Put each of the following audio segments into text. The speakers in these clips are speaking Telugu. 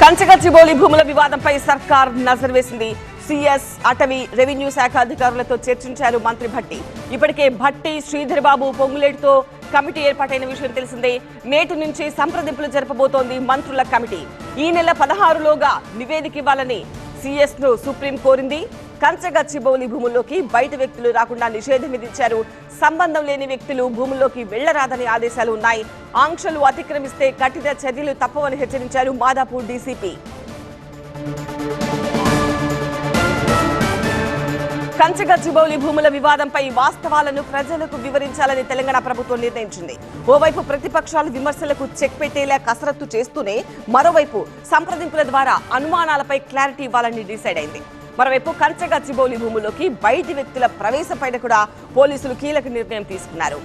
కంచగచ్చిబౌలి భూముల వివాదంపై సర్కార్ నజర్ వేసింది. సిఎస్ అటవీ రెవెన్యూ శాఖ అధికారులతో చర్చించారు మంత్రి భట్టి. ఇప్పటికే భట్టి శ్రీధర్ బాబు పొంగులేటితో కమిటీ ఏర్పాటైన విషయం తెలిసిందే. నేటి నుంచి సంప్రదింపులు జరపబోతోంది మంత్రుల కమిటీ. ఈ నెల పదహారులోగా నివేదిక ఇవ్వాలని సిఎస్ను సుప్రీం కోరింది. కంచగచ్చిబౌలి భూముల్లోకి బయట వ్యక్తులు రాకుండా నిషేధం విధించారు. సంబంధం లేని వ్యక్తులు భూముల్లోకి వెళ్ళరాదని ఆదేశాలు ఉన్నాయి. ఆంక్షలు అతిక్రమిస్తే కఠిన చర్యలు తప్పవని హెచ్చరించారు మాదాపూర్ డీసీపీ. కంచగచ్చిబౌలి భూముల వివాదంపై వాస్తవాలను ప్రజలకు వివరించాలని తెలంగాణ ప్రభుత్వం నిర్ణయించింది. ఓవైపు ప్రతిపక్షాలు విమర్శలకు చెక్ పెట్టేలా కసరత్తు చేస్తూనే మరోవైపు సంప్రదింపుల ద్వారా అనుమానాలపై క్లారిటీ ఇవ్వాలని డిసైడ్ అయింది. మరోవైపు కంచగచ్చిబౌలి భూముల్లోకి బయటి వ్యక్తుల ప్రవేశపైన కూడా పోలీసులు కీలక నిర్ణయం తీసుకున్నారు.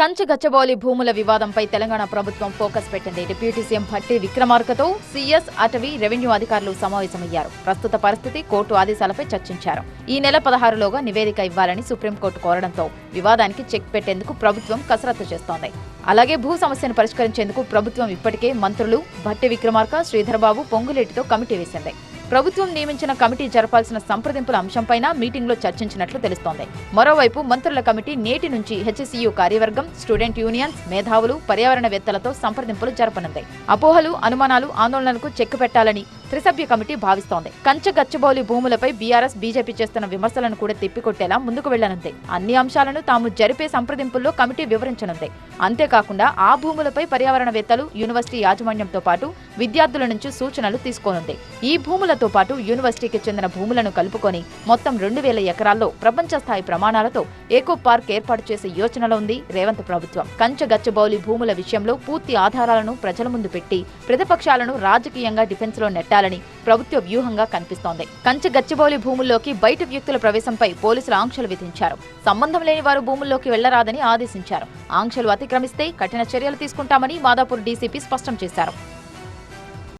కంచగచ్చబౌలి భూముల వివాదంపై తెలంగాణ ప్రభుత్వం ఫోకస్ పెట్టింది. డిప్యూటీ సీఎం భట్టి విక్రమార్కతో సీఎస్ అటవీ రెవెన్యూ అధికారులు సమావేశమయ్యారు. ప్రస్తుత పరిస్థితి కోర్టు ఆదేశాలపై చర్చించారు. ఈ నెల పదహారులోగా నివేదిక ఇవ్వాలని సుప్రీంకోర్టు కోరడంతో వివాదానికి చెక్ పెట్టేందుకు ప్రభుత్వం కసరత్తు చేస్తోంది. అలాగే భూ సమస్యను పరిష్కరించేందుకు ప్రభుత్వం ఇప్పటికే మంత్రులు భట్టి విక్రమార్క శ్రీధర్బాబు పొంగులేటితో కమిటీ వేసింది. ప్రభుత్వం నియమించిన కమిటీ జరపాల్సిన సంప్రదింపుల అంశంపైన మీటింగ్లో చర్చించినట్లు తెలుస్తోంది. మరోవైపు మంత్రుల కమిటీ నేటి నుంచి హెచ్సియు కార్యవర్గం స్టూడెంట్ యూనియన్స్ మేధావులు పర్యావరణవేత్తలతో సంప్రదింపులు జరపనుంది. అపోహలు అనుమానాలు ఆందోళనలకు చెక్కు పెట్టాలని త్రిసభ్య కమిటీ భావిస్తోంది. కంచ గచ్చబౌలి భూములపై బీఆర్ఎస్ బీజేపీ చేస్తున్న విమర్శలను కూడా తిప్పికొట్టేలా ముందుకు వెళ్ళనుంది అన్ని అంశాలను తాము జరిపే సంప్రదింపుల్లో కమిటీ వివరించనుంది. అంతేకాకుండా ఆ భూములపై పర్యావరణవేత్తలు యూనివర్సిటీ యాజమాన్యంతో పాటు విద్యార్థుల నుంచి సూచనలు తీసుకోనుంది. ఈ భూములతో పాటు యూనివర్సిటీకి చెందిన భూములను కలుపుకొని మొత్తం రెండు వేల ఎకరాల్లో ప్రపంచ స్థాయి ప్రమాణాలతో ఏకో పార్క్ ఏర్పాటు చేసే యోచనలో ఉంది రేవంత్ ప్రభుత్వం. కంచగచ్చబౌలి భూముల విషయంలో పూర్తి ఆధారాలను ప్రజల ముందు పెట్టి ప్రతిపక్షాలను రాజకీయంగా డిఫెన్స్లో నెట్టాలని ప్రభుత్వ వ్యూహంగా కనిపిస్తోంది. కంచె గచ్చిబౌలి భూముల్లోకి బయట వ్యక్తుల ప్రవేశంపై పోలీసులు ఆంక్షలు విధించారు. సంబంధం లేని వారు భూముల్లోకి వెళ్ళరాదని ఆదేశించారు. ఆంక్షలు అతిక్రమిస్తే కఠిన చర్యలు తీసుకుంటామని మాదాపూర్ డీసీపీ స్పష్టం చేశారు.